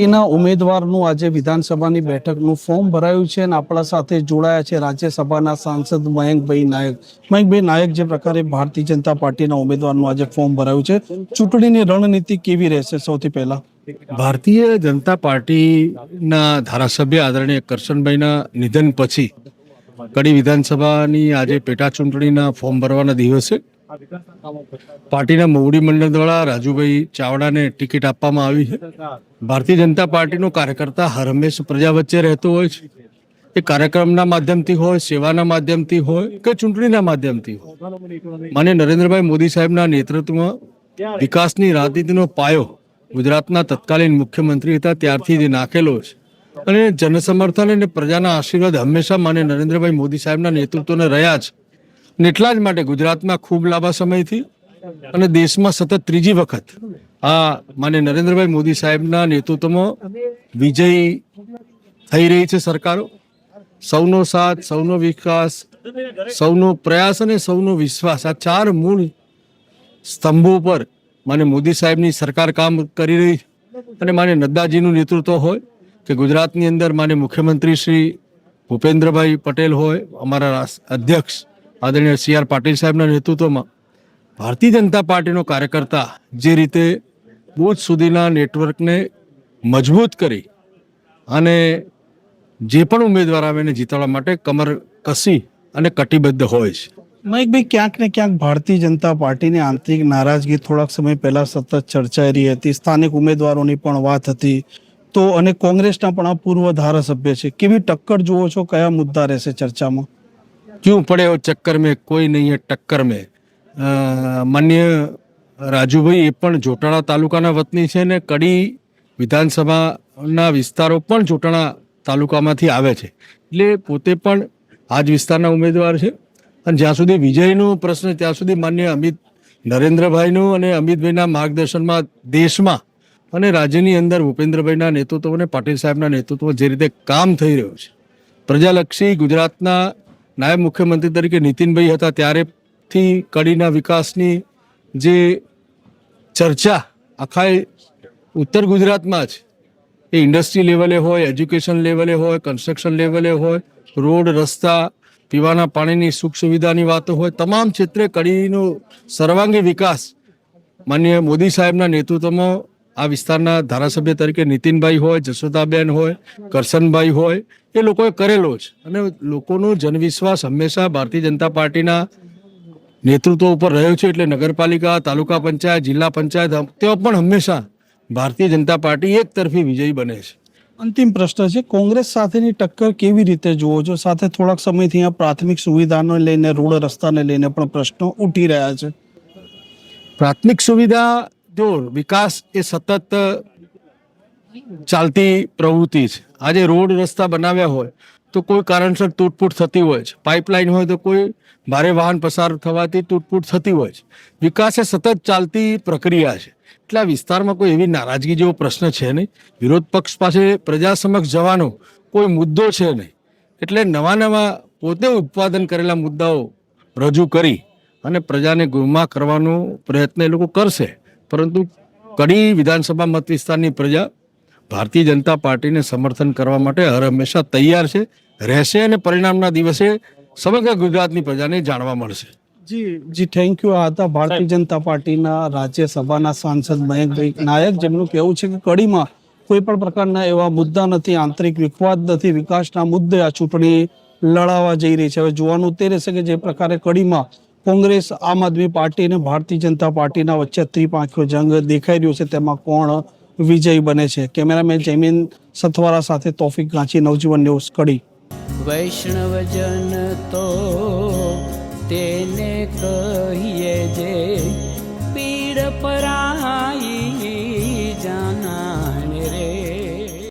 એના ઉમેદવારનું આજે વિધાનસભાની બેઠકનું ફોર્મ ભરાયું છે અને આપણા સાથે જોડાયા છે રાજ્યસભાના સાંસદ મયંકભાઈ નાયક. મયંકભાઈ નાયક જે પ્રકારે ભારતીય જનતા પાર્ટીના ઉમેદવારનું આજે ફોર્મ ભરાયું છે. ચૂંટણીની રણનીતિ કેવી રહેશે સૌથી પહેલા? ભારતીય જનતા પાર્ટીના ધારાસભ્ય આદરણીય કરશનભાઈના નિધન પછી કડી વિધાનસભાની આજે પેટા ચૂંટણીના ફોર્મ ભરવાના દિવસે પાર્ટીના મોવડી મંડળ દ્વારા રાજુભાઈ ચાવડાને ટિકિટ આપવામાં આવી છે. ભારતીય જનતા પાર્ટીનો કાર્યકર્તા હર હંમેશ પ્રજા વચ્ચે રહેતો હોય છે. એ કાર્યક્રમના માધ્યમથી હોય, સેવાના માધ્યમથી હોય કે ચૂંટણીના માધ્યમથી હોય? માન્ય નરેન્દ્રભાઈ મોદી સાહેબના નેતૃત્વમાં વિકાસની રાજનીતિનો પાયો ગુજરાતના તત્કાલીન મુખ્યમંત્રી હતા, ત્યારથી જે નાખેલો છે. અને જનસમર્થન અને પ્રજાના આશીર્વાદ હંમેશા માન્ય નરેન્દ્રભાઈ મોદી સાહેબના નેતૃત્વને રહ્યા છે અને એટલા જ માટે ગુજરાતમાં ખૂબ લાંબા સમયથી અને દેશમાં સતત ત્રીજી વખત આ માન્ય નરેન્દ્રભાઈ મોદી સાહેબના નેતૃત્વમાં વિજય થઈ રહી છે સરકારો. સૌનો સાથ, સૌનો વિકાસ, સૌનો પ્રયાસ અને સૌનો વિશ્વાસ આ ચાર મૂળ સ્તંભો પર માને મોદી સાહેબની સરકાર કામ કરી રહી અને માને નડ્ડાજીનું નેતૃત્વ હોય કે ગુજરાતની અંદર માને મુખ્યમંત્રી શ્રી ભૂપેન્દ્રભાઈ પટેલ હોય, અમારા અધ્યક્ષ આદરણીય સી આર પાટીલ સાહેબના નેતૃત્વમાં ભારતીય જનતા પાર્ટીનો કાર્યકર્તા જે રીતે બુથ સુધીના નેટવર્કને મજબૂત કરી અને જે પણ ઉમેદવાર આવે એને જીતાડવા માટે કમર કસી અને કટિબદ્ધ હોય છે. મયંકભાઈ ક્યાંક ને ક્યાંક ભારતીય જનતા પાર્ટીની આંતરિક નારાજગી થોડાક સમય પહેલા સતત ચર્ચાઈ રહી હતી, સ્થાનિક ઉમેદવારોની પણ વાત હતી. તો અને કોંગ્રેસના પણ આ પૂર્વ ધારાસભ્ય છે. કેવી ટક્કર જુઓ છો? કયા મુદ્દા રહેશે ચર્ચામાં? क्यों पड़े हो चक्कर में कोई नहीं है टक्कर में અ, માન્ય રાજુભાઈ એ પણ જોટાણા તાલુકાના વતની છે ને કડી વિધાનસભાના વિસ્તારો પણ જોટાણા તાલુકામાંથી આવે છે એટલે પોતે પણ આ જ વિસ્તારના ઉમેદવાર છે અને જ્યાં સુધી વિજયનો પ્રશ્ન ત્યાં સુધી માન્ય અમિત નરેન્દ્રભાઈનું અને અમિતભાઈના માર્ગદર્શનમાં દેશમાં અને રાજ્યની અંદર ભૂપેન્દ્રભાઈના નેતૃત્વ અને પાટીલ સાહેબના નેતૃત્વ જે રીતે કામ થઈ રહ્યું છે પ્રજાલક્ષી ગુજરાતના નાયબ મુખ્યમંત્રી તરીકે નીતિનભાઈ હતા ત્યારેથી કડીના વિકાસની જે ચર્ચા આખા ઉત્તર ગુજરાતમાં જ, એ ઇન્ડસ્ટ્રી લેવલે હોય, એજ્યુકેશન લેવલે હોય, કન્સ્ટ્રક્શન લેવલે હોય, રોડ, રસ્તા, પીવાના પાણીની સુખ સુવિધાની વાતો હોય, તમામ ક્ષેત્રે કડીનો સર્વાંગી વિકાસ માન્ય મોદી સાહેબના નેતૃત્વમાં આ વિસ્તારના ધારાસભ્ય તરીકે નીતિનભાઈ હોય જશોદાબેન હોય કરશનભાઈ હોય એ લોકોએ કરેલો છે અને લોકોનો જનવિશ્વાસ હંમેશા ભારતીય જનતા પાર્ટીના નેતૃત્વ ઉપર રહ્યો છે એટલે નગરપાલિકા તાલુકા પંચાયત જિલ્લા પંચાયત તેઓ પણ હંમેશા ભારતીય જનતા પાર્ટી એક તરફી વિજયી બને છે. અંતિમ પ્રશ્ન છે કોંગ્રેસ સાથેની ટક્કર કેવી રીતે જુઓ છો? સાથે થોડાક સમયથી અહીંયા પ્રાથમિક સુવિધાને લઈને રોડ રસ્તાને લઈને પણ પ્રશ્નો ઉઠી રહ્યા છે. પ્રાથમિક સુવિધા જો વિકાસ એ સતત ચાલતી પ્રવૃત્તિ છે. આજે રોડ રસ્તા બનાવ્યા હોય તો કોઈ કારણસર તૂટફૂટ થતી હોય છે. પાઇપલાઇન હોય તો કોઈ ભારે વાહન પસાર થવાથી તૂટફૂટ થતી હોય છે. વિકાસ એ સતત ચાલતી પ્રક્રિયા છે. એટલે આ વિસ્તારમાં કોઈ એવી નારાજગી જેવો પ્રશ્ન છે નહીં. વિરોધ પક્ષ પાસે પ્રજા સમક્ષ જવાનો કોઈ મુદ્દો છે નહીં. એટલે નવા નવા પોતે ઉત્પાદન કરેલા મુદ્દાઓ રજૂ કરી અને પ્રજાને ગુમા કરવાનો પ્રયત્ન એ લોકો કરશે. પરંતુ કડી વિધાનસભા મત વિસ્તારની પ્રજા ભારતીય જનતા પાર્ટીને સમર્થન કરવા માટે હર હંમેશા તૈયાર છે રહેશે અને પરિણામના દિવસે સમગ્ર ગુજરાતની પ્રજાને જાણવા મળશે. જી જી થેન્ક યુ આ હતા ભારતીય જનતા પાર્ટીના રાજ્યસભાના સાંસદ મયંકભાઈ નાયક જેમનું કહેવું છે કે કડીમાં કોઈ પણ પ્રકારના એવા મુદ્દા નથી આંતરિક વિખવાદ નથી વિકાસના મુદ્દે આ ચૂંટણી લડાવા જઈ રહી છે. હવે જોવાનું તે રહેશે કે જે પ્રકારે કડીમાં કોંગ્રેસ, આમ આદમી પાર્ટી અને ભારતીય જનતા પાર્ટીના વચ્ચે ત્રિપાંખીયો જંગ દેખાઈ રહ્યો છે. તેમાં કોણ વિજય બને છે? કેમેરામેન જમીન સથવારા સાથે તોફિક ગાંચી, નવજીવન ન્યૂઝ, કડી. વૈષ્ણવજન તો તેને કહીએ જે પીડ પરાઈ